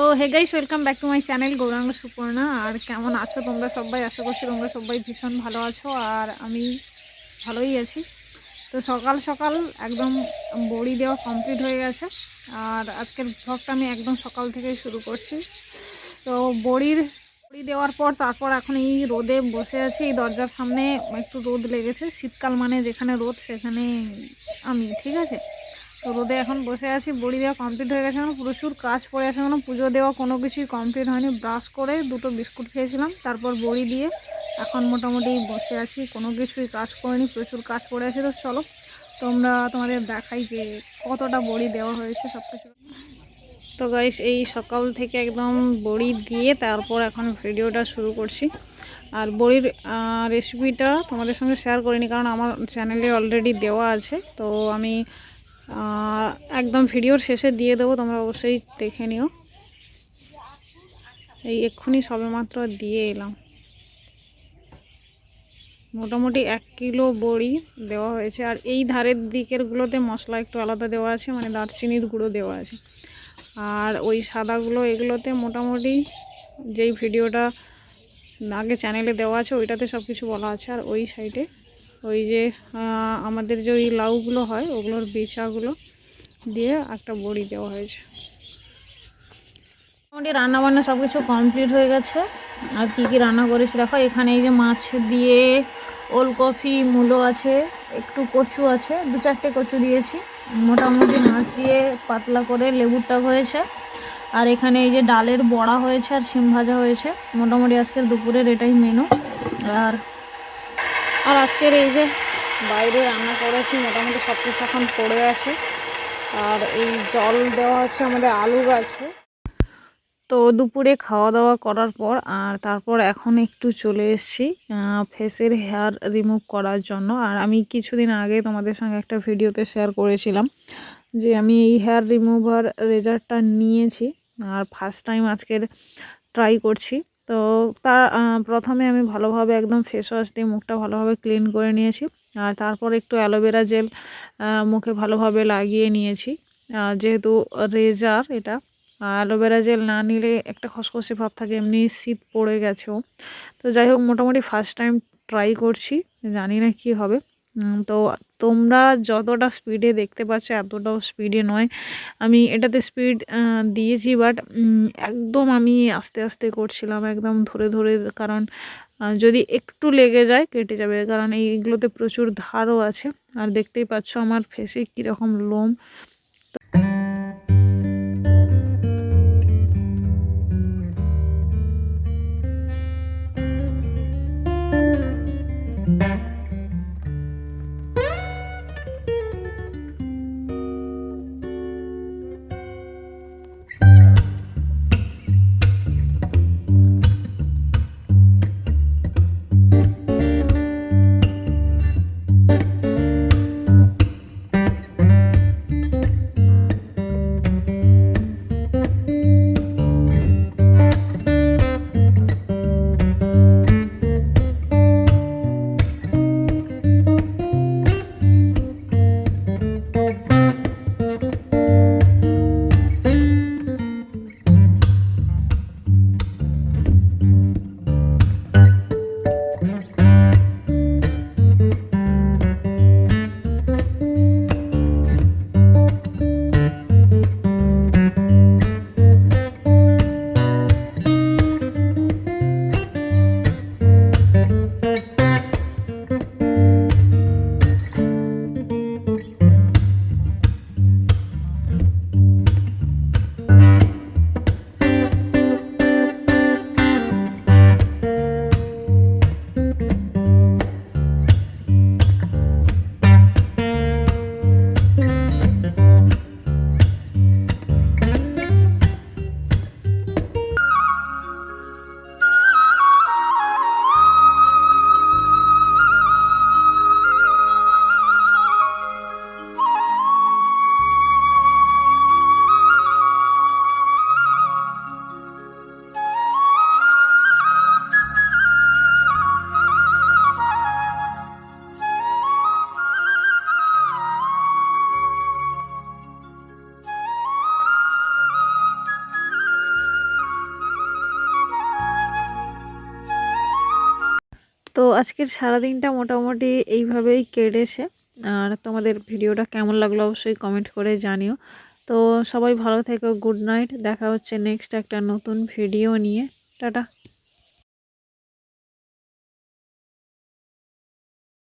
তো hey guys welcome back to my channel Gouranga Suparna আর কেমন আছো তোমরা সবাই? আশা করছি তোমরা সবাই ভীষণ ভালো আছো, আর আমি ভালোই আছি। তো সকাল সকাল একদম বড়ি দেওয়া কমপ্লিট হয়ে গেছে, আর আজকের ভ্লগটা আমি একদম সকাল থেকেই শুরু করছি। তো বড়ির, বড়ি দেওয়ার পর তারপর এখন এই রোদে বসে আছি এই দরজার সামনে একটু রোদ লেগেছে, শীতকাল মানে যেখানে রোদ সেখানে আমি, ঠিক আছে? তো রোদে এখন বসে আছি, বড়ি দেওয়া কমপ্লিট হয়ে গেছে এখন, প্রচুর কাজ পড়ে আছে এখন, পুজো দেওয়া কোনো কিছুই কমপ্লিট হয়নি। ব্রাশ করে দুটো বিস্কুট খেয়েছিলাম, তারপর বড়ি দিয়ে এখন মোটামুটি বসে আছি, কোনো কিছুই কাজ করিনি, প্রচুর কাজ পড়ে আছে তো চলো, তোমরা তোমাদের দেখাই যে কতটা বড়ি দেওয়া হয়েছে সব কিছু তো গাইস এই সকাল থেকে একদম বড়ি দিয়ে তারপর এখন ভিডিওটা শুরু করছি। আর বড়ির রেসিপিটা তোমাদের সঙ্গে শেয়ার করিনি, কারণ আমার চ্যানেলে অলরেডি দেওয়া আছে, তো আমি একদম ভিডিওর শেষে দিয়ে দেবো, তোমরা অবশ্যই দেখে নিও। এই এক্ষুনি সবেমাত্র দিয়ে এলাম। মোটামুটি এক কিলো বড়ি দেওয়া হয়েছে, আর এই ধারের দিকেরগুলোতে মশলা একটু আলাদা দেওয়া আছে মানে দারচিনির গুঁড়ো দেওয়া আছে। আর ওই সাদাগুলো, এগুলোতে মোটামুটি যেই ভিডিওটা আগে চ্যানেলে দেওয়া আছে, ওইটাতে সব কিছু বলা আছে, আর ওই সাইডে ওই যে আমাদের যে ওই লাউগুলো হয়, ওগুলোর বিচাগুলো দিয়ে একটা বড়ি দেওয়া হয়েছে। মোটামুটি রান্নাবান্না সব কিছু কমপ্লিট হয়ে গেছে। আর কী কী রান্না করেছি? দেখো, এখানে এই যে মাছ দিয়ে ওলকপি, মূলো আছে, একটু কচু আছে, দু চারটে কচু দিয়েছি। মোটামুটি মাছ দিয়ে পাতলা করে লেবুর টাক হয়েছে। আর এখানে এই যে ডালের বড়া হয়েছে আর শিম ভাজা হয়েছে। মোটামুটি আজকের দুপুরের এটাই মেনু আর আর আজকের এই যে বাইরে রান্না করেছি, মোটামুটি সব কিছু এখন পড়ে আছে। আর এই জল দেওয়া হচ্ছে আমাদের আলু গাছে। তো দুপুরে খাওয়া দাওয়া করার পর আর তারপর এখন একটু চলে এসেছি ফেসের হেয়ার রিমুভ করার জন্য। আর আমি কিছুদিন আগে তোমাদের সঙ্গে একটা ভিডিওতে শেয়ার করেছিলাম যে আমি এই হেয়ার রিমুভার রেজাল্টটা নিয়েছি। আর ফার্স্ট টাইম আজকের ট্রাই করছি। তো তার প্রথমে আমি ভালোভাবে একদম ফেস ওয়াশ দিয়ে মুখটা ভালোভাবে ক্লিন করে নিয়েছি। আর তারপর একটু অ্যালোভেরা জেল মুখে ভালোভাবে লাগিয়ে নিয়েছি। যেহেতু রেজার এটা অ্যালোভেরা জেল না নিলে একটা খসখসে ভাব থাকে, এমনি শীত পড়ে গেছেও। তো যাই হোক, মোটামুটি ফার্স্ট টাইম ট্রাই করছি, জানি না কি হবে। তো তোমরা যতটা স্পিডে দেখতে পাচ্ছ এতটাও স্পিডে নয়। আমি এটাতে স্পিড দিয়েছি বাট একদম আমি আস্তে আস্তে করছিলাম, একদম ধরে ধরে কারণ যদি একটু লেগে যায় কেটে যাবে কারণ এইগুলোতে প্রচুর ধারও আছে। আর দেখতেই পাচ্ছ আমার ফেসে কীরকম লোম। তো আজকের সারাদিনটা মোটামুটি এইভাবেই কেটেছে। আর তোমাদের ভিডিওটা কেমন লাগল অবশ্যই কমেন্ট করে জানিও। তো সবাই ভালো থেকো গুড নাইট দেখা হচ্ছে নেক্সট একটা নতুন ভিডিও নিয়ে। টাটা।